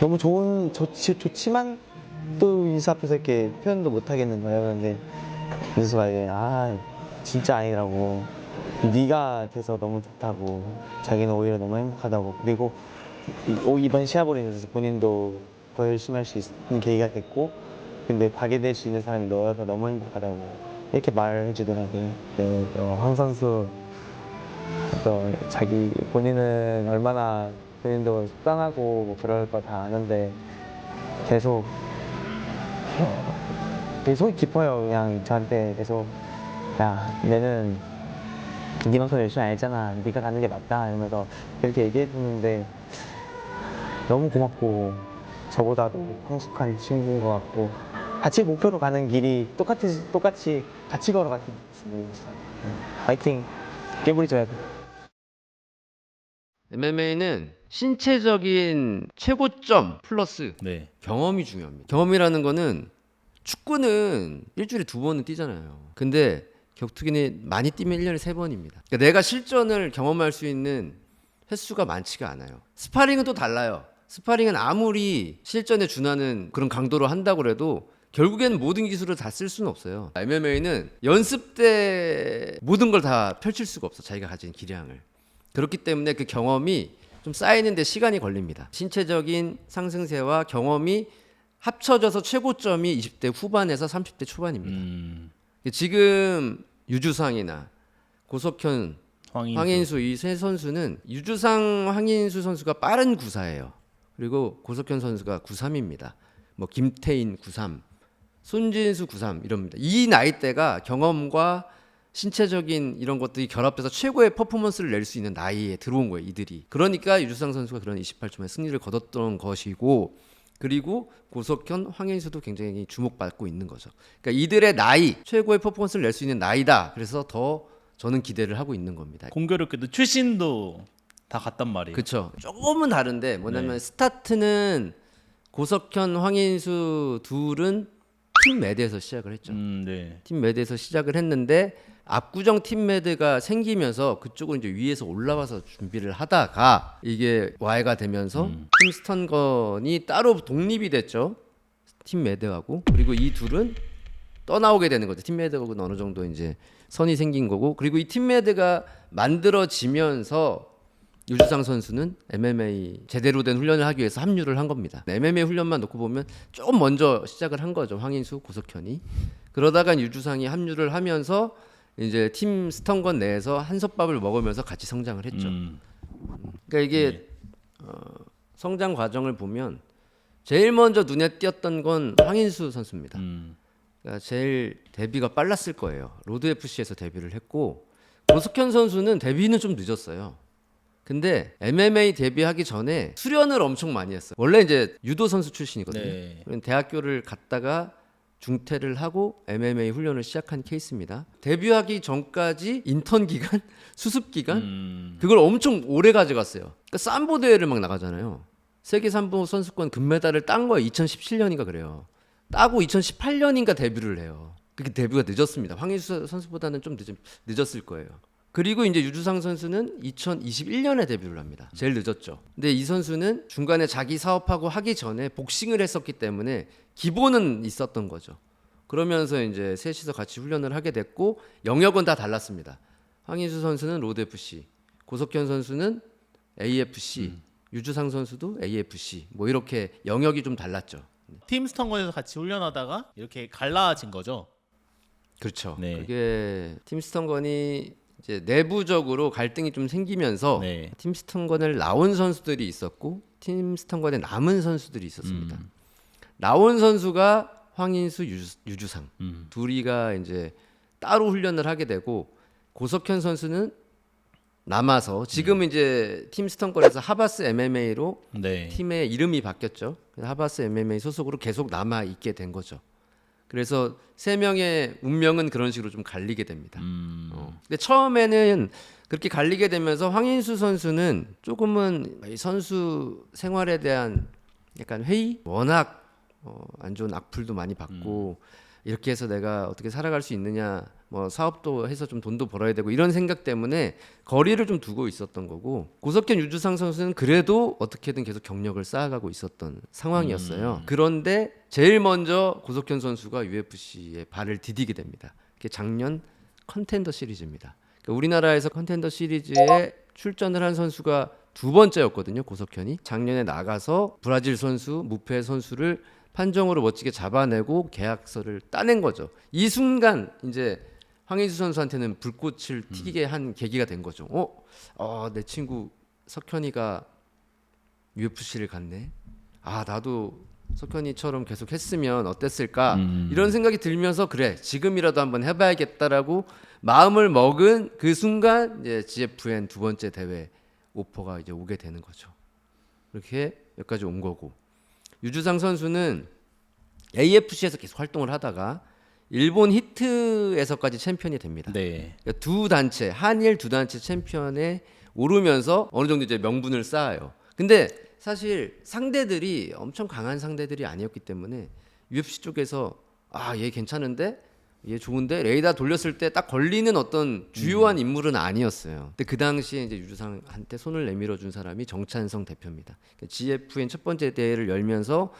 너무 좋은 좋지 좋지만 또 인사 앞에서 이렇게 표현도 못 하겠는 거예요. 근데 윤수가 이제 아 진짜 아니라고. 네가 돼서 너무 좋다고. 자기는 오히려 너무 행복하다고. 그리고 이번 시합으로 인해서 본인도 더 열심히 할 수 있는 계기가 됐고 근데 가게 될수 있는 사람이 너여서 너무 행복하다고. 이렇게 말해 주더라고요. 네, 어, 황 선수. 또 자기 본인은 얼마나 본인도 속상하고 뭐 그럴 거 다 아는데 계속 어, 되게 속이 깊어요. 그냥 저한테 계속 야 얘는 니만큼 열심히 알잖아. 네가 가는 게 맞다 이러면서 그렇게 얘기해 주는데 너무 고맙고 저보다도 성숙한 친구인 것 같고 같이 목표로 가는 길이 똑같이 똑같이 같이 걸어가는 파이팅 깨부리 줘야 돼. MMA는 신체적인 최고점 플러스 네. 경험이 중요합니다. 경험이라는 거는 축구는 일주일에 두 번은 뛰잖아요. 근데 격투기는 많이 뛰면 1년에 세 번입니다. 그러니까 내가 실전을 경험할 수 있는 횟수가 많지가 않아요. 스파링은 또 달라요. 스파링은 아무리 실전에 준하는 그런 강도로 한다고 해도 결국에는 모든 기술을 다 쓸 수는 없어요. MMA는 연습 때 모든 걸 다 펼칠 수가 없어. 자기가 가진 기량을. 그렇기 때문에 그 경험이 좀 쌓이는데 시간이 걸립니다. 신체적인 상승세와 경험이 합쳐져서 최고점이 20대 후반에서 30대 초반입니다. 음. 지금 유주상이나 고석현, 황인수. 황인수 이 세 선수는 유주상, 황인수 선수가 빠른 구사예요. 그리고 고석현 선수가 93입니다. 뭐 김태인 93, 손진수 93 이럽니다. 이 나이대가 경험과 신체적인 이런 것들이 결합돼서 최고의 퍼포먼스를 낼 수 있는 나이에 들어온 거예요, 이들이. 그러니까 유주상 선수가 그런 28초의 승리를 거뒀던 것이고 그리고 고석현, 황인수도 굉장히 주목받고 있는 거죠. 그러니까 이들의 나이, 최고의 퍼포먼스를 낼 수 있는 나이다. 그래서 더 저는 기대를 하고 있는 겁니다. 공교롭게도 출신도 다 같단 말이에요. 그렇죠. 조금은 다른데 뭐냐면 네. 스타트는 고석현, 황인수 둘은 팀 매드에서 시작을 했죠. 음, 네. 팀 매드에서 시작을 했는데 압구정 팀 매드가 생기면서 그쪽은 이제 위에서 올라와서 준비를 하다가 이게 와해가 되면서 음. 팀 스턴건이 따로 독립이 됐죠. 팀 매드하고 그리고 이 둘은 떠나오게 되는 거죠. 팀 매드하고는 어느 정도 이제 선이 생긴 거고 그리고 이 팀 매드가 만들어지면서 유주상 선수는 MMA 제대로 된 훈련을 하기 위해서 합류를 한 겁니다. MMA 훈련만 놓고 보면 좀 먼저 시작을 한 거죠. 황인수, 고석현이. 그러다가 유주상이 합류를 하면서 이제 팀 스턴건 내에서 한솥밥을 먹으면서 같이 성장을 했죠. 음. 그러니까 이게 어, 성장 과정을 보면 제일 먼저 눈에 띄었던 건 황인수 선수입니다. 음. 그러니까 제일 데뷔가 빨랐을 거예요. 로드 FC에서 데뷔를 했고 고석현 선수는 데뷔는 좀 늦었어요. 근데 MMA 데뷔하기 전에 수련을 엄청 많이 했어요. 원래 이제 유도 선수 출신이거든요. 네. 대학교를 갔다가 중퇴를 하고 MMA 훈련을 시작한 케이스입니다. 데뷔하기 전까지 인턴 기간, 수습 기간 음. 그걸 엄청 오래 가져갔어요. 그러니까 삼보 대회를 막 나가잖아요. 세계 삼보 선수권 금메달을 딴 거예요. 2017년인가 그래요. 따고 2018년인가 데뷔를 해요. 그게 데뷔가 늦었습니다. 황인수 선수보다는 좀 늦, 늦었을 거예요. 그리고 이제 유주상 선수는 2021년에 데뷔를 합니다. 제일 늦었죠. 근데 이 선수는 중간에 자기 사업하고 하기 전에 복싱을 했었기 때문에 기본은 있었던 거죠. 그러면서 이제 셋이서 같이 훈련을 하게 됐고 영역은 다 달랐습니다. 황인수 선수는 로드 FC, 고석현 선수는 AFC, 유주상 선수도 AFC. 뭐 이렇게 영역이 좀 달랐죠. 팀 스턴건에서 같이 훈련하다가 이렇게 갈라진 거죠. 그렇죠. 네. 그게 팀 스턴건이 이제 내부적으로 갈등이 좀 생기면서 네. 팀 스턴건을 나온 선수들이 있었고 팀 스턴건에 남은 선수들이 있었습니다. 음. 나온 선수가 황인수, 유주, 유주상 음. 둘이가 이제 따로 훈련을 하게 되고 고석현 선수는 남아서 지금 은 이제 팀 스턴건에서 하바스 MMA로 네. 팀의 이름이 바뀌었죠. 하바스 MMA 소속으로 계속 남아 있게 된 거죠. 그래서 세 명의 운명은 그런 식으로 좀 갈리게 됩니다. 음. 어. 근데 처음에는 그렇게 갈리게 되면서 황인수 선수는 조금은 이 선수 생활에 대한 약간 회의, 워낙 어, 안 좋은 악플도 많이 받고 이렇게 해서 내가 어떻게 살아갈 수 있느냐 뭐 사업도 해서 좀 돈도 벌어야 되고 이런 생각 때문에 거리를 좀 두고 있었던 거고 고석현 유주상 선수는 그래도 어떻게든 계속 경력을 쌓아가고 있었던 상황이었어요. 그런데 제일 먼저 고석현 선수가 UFC에 발을 디디게 됩니다. 그게 작년 컨텐더 시리즈입니다. 그러니까 우리나라에서 컨텐더 시리즈에 출전을 한 선수가 두 번째였거든요. 고석현이 작년에 나가서 브라질 선수, 무패 선수를 판정으로 멋지게 잡아내고 계약서를 따낸 거죠. 이 순간 이제 황인수 선수한테는 불꽃을 튀기게 한 계기가 된 거죠. 어, 어, 내 친구 석현이가 UFC를 갔네. 아, 나도 석현이처럼 계속 했으면 어땠을까? 이런 생각이 들면서 그래 지금이라도 한번 해봐야겠다라고 마음을 먹은 그 순간 이제 GFN 두 번째 대회 오퍼가 이제 오게 되는 거죠. 이렇게 여기까지 온 거고 유주상 선수는 AFC에서 계속 활동을 하다가 일본 히트에서까지 챔피언이 됩니다. 네. 그러니까 두 단체 한일 두 단체 챔피언에 오르면서 어느 정도 이제 명분을 쌓아요. 근데 사실 상대들이 엄청 강한 상대들이 아니었기 때문에 UFC 쪽에서 아 얘 괜찮은데 얘 좋은데 레이더 돌렸을 때 딱 걸리는 어떤 주요한 인물은 아니었어요. 근데 그 당시에 이제 유주상한테 손을 내밀어 준 사람이 정찬성 대표입니다. 그러니까 GFN 첫 번째 대회를 열면서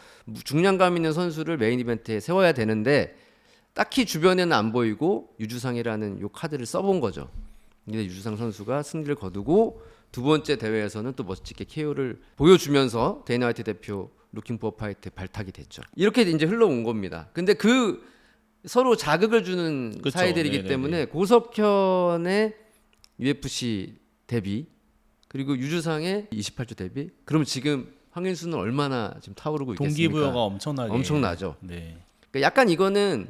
중량감 있는 선수를 메인 이벤트에 세워야 되는데 딱히 주변에는 안 보이고 유주상이라는 요 카드를 써본 거죠. 근데 유주상 선수가 승리를 거두고 두 번째 대회에서는 또 멋지게 KO를 보여주면서 데이나 화이트 대표 루킹 포 파이트 발탁이 됐죠. 이렇게 이제 흘러온 겁니다. 근데 그 서로 자극을 주는 그쵸. 사이들이기 네네네. 때문에 고석현의 UFC 데뷔 그리고 유주상의 28주 데뷔. 그럼 지금 황인수는 얼마나 지금 타오르고 있겠습니까? 동기부여가 엄청나게 엄청나죠. 네. 그러니까 약간 이거는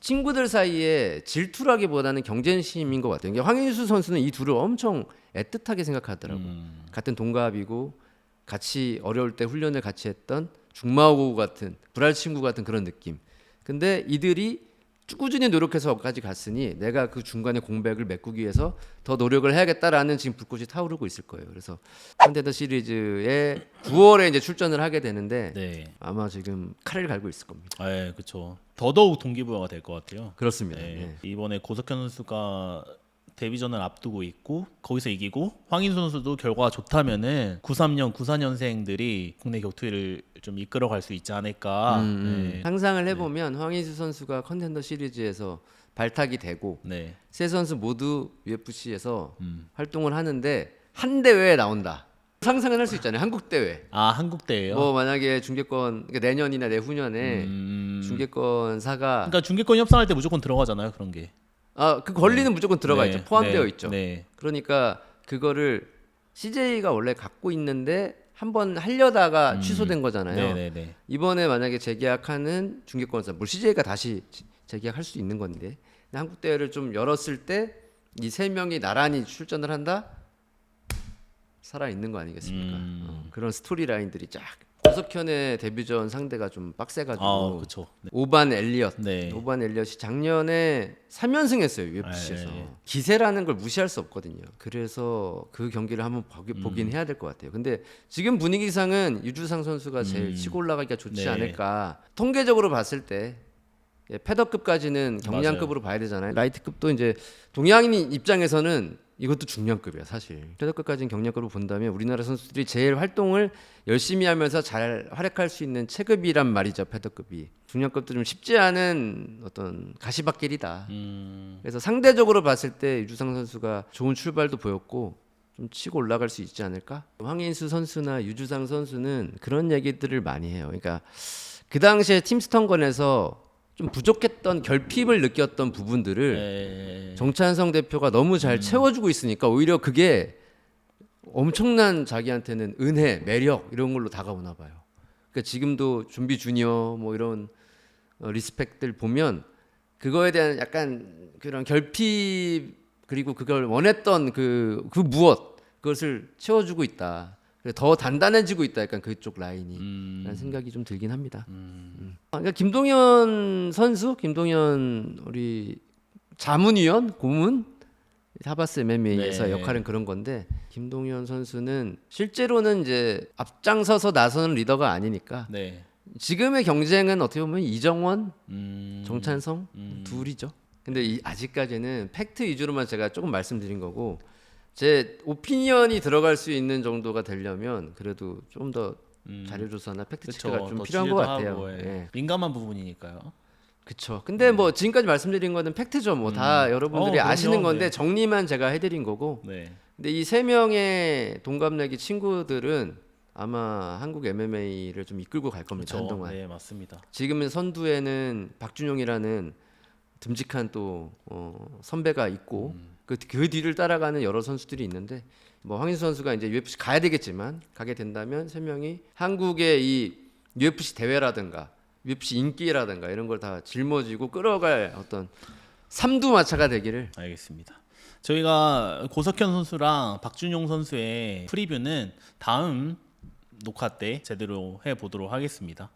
친구들 사이에 질투라기보다는 경쟁심인 것 같아요. 그러니까 황인수 선수는 이 둘을 엄청 애틋하게 생각하더라고. 요 음. 같은 동갑이고 같이 어려울 때 훈련을 같이 했던 중마고 같은 불알 친구 같은 그런 느낌. 근데 이들이 꾸준히 노력해서까지 갔으니 내가 그 중간에 공백을 메꾸기 위해서 더 노력을 해야겠다라는 지금 불꽃이 타오르고 있을 거예요. 그래서 컨텐더 시리즈에 9월에 이제 출전을 하게 되는데 네. 아마 지금 칼을 갈고 있을 겁니다. 아, 예, 그렇죠. 더더욱 동기부여가 될 것 같아요. 그렇습니다. 네. 예. 이번에 고석현 선수가 데뷔전을 앞두고 있고 거기서 이기고 황인수 선수도 결과가 좋다면은 93년, 94년생들이 국내 격투기를 좀 이끌어갈 수 있지 않을까. 네. 상상을 해보면 황희수 선수가 컨텐더 시리즈에서 발탁이 되고 네. 세 선수 모두 UFC에서 음. 활동을 하는데 한 대회에 나온다. 상상은 할 수 있잖아요. 한국 대회. 아 한국 대예요. 뭐 만약에 중계권 그러니까 내년이나 내후년에 음. 중계권 사가 그러니까 중계권 협상할 때 무조건 들어가잖아요 그런 게. 아 그 권리는 무조건 들어가 네, 있죠. 포함되어 네, 있죠. 네. 그러니까 그거를 CJ가 원래 갖고 있는데 한 번 하려다가 취소된 거잖아요. 음. 네네 네. 이번에 만약에 재계약하는 중개권사, 뭐 CJ가 다시 재- 재계약할 수 있는 건데 한국 대회를 좀 열었을 때 이 세 명이 나란히 출전을 한다 살아 있는 거 아니겠습니까? 음. 어, 그런 스토리 라인들이 쫙. 고석현의 데뷔전 상대가 좀 빡세가지고 아 그렇죠. 네. 오반 엘리엇, 네. 오반 엘리엇이 작년에 3연승했어요 UFC에서 아, 예, 예. 기세라는 걸 무시할 수 없거든요. 그래서 그 경기를 한번 보기, 음. 보긴 해야 될 것 같아요. 근데 지금 분위기상은 유주상 선수가 제일 음. 치고 올라가기가 좋지 네. 않을까. 통계적으로 봤을 때 예, 패더급까지는 경량급으로 봐야 되잖아요. 라이트급도 이제 동양인 입장에서는 이것도 중량급이야 사실. 패더급까지는 경량급으로 본다면 우리나라 선수들이 제일 활동을 열심히 하면서 잘 활약할 수 있는 체급이란 말이죠 패더급이. 중량급도 좀 쉽지 않은 어떤 가시밭길이다. 음. 그래서 상대적으로 봤을 때 유주상 선수가 좋은 출발도 보였고 좀 치고 올라갈 수 있지 않을까? 황인수 선수나 유주상 선수는 그런 얘기들을 많이 해요. 그러니까 그 당시에 팀스턴건에서 좀 부족했던 결핍을 느꼈던 부분들을 네. 정찬성 대표가 너무 잘 채워주고 있으니까 오히려 그게 엄청난 자기한테는 은혜, 매력 이런 걸로 다가오나 봐요. 그러니까 지금도 준비 주니어 뭐 이런 어, 리스펙들 보면 그거에 대한 약간 그런 결핍 그리고 그걸 원했던 그, 그 무엇 그것을 채워주고 있다. 더 단단해지고 있다. 약간 그쪽 라인이. 음. 라는 생각이 좀 들긴 합니다. 음. 아, 그러니까 김동현 선수, 김동현 우리 자문위원, 고문 하바스 MMA에서 네. 역할은 그런 건데 김동현 선수는 실제로는 이제 앞장서서 나서는 리더가 아니니까 네. 지금의 경쟁은 어떻게 보면 이정원, 음, 정찬성 음. 둘이죠. 근데 이, 아직까지는 팩트 위주로만 제가 조금 말씀드린 거고 제 오피니언이 들어갈 수 있는 정도가 되려면 그래도 좀더 음. 자료 조사나 팩트 그쵸, 체크가 좀더 필요한 것 같아요. 하고, 예. 예. 민감한 부분이니까요. 그쵸. 근데 뭐 지금까지 말씀드린 거는 팩트죠. 뭐다 여러분들이 어. 아시는 건데 네. 정리만 제가 해드린 거고. 네. 근데 이 세 명의 동갑내기 친구들은 아마 한국 MMA를 좀 이끌고 갈 겁니다. 그렇죠. 한동안. 네, 맞습니다. 지금 선두에는 박준용이라는 듬직한 또 어, 선배가 있고 그, 그 뒤를 따라가는 여러 선수들이 있는데 뭐 황인수 선수가 이제 UFC 가야 되겠지만 가게 된다면 세 명이 한국의 이 UFC 대회라든가 UFC 인기라든가 이런 걸 다 짊어지고 끌어갈 어떤 삼두마차가 되기를 알겠습니다. 저희가 고석현 선수랑 박준용 선수의 프리뷰는 다음 녹화 때 제대로 해 보도록 하겠습니다.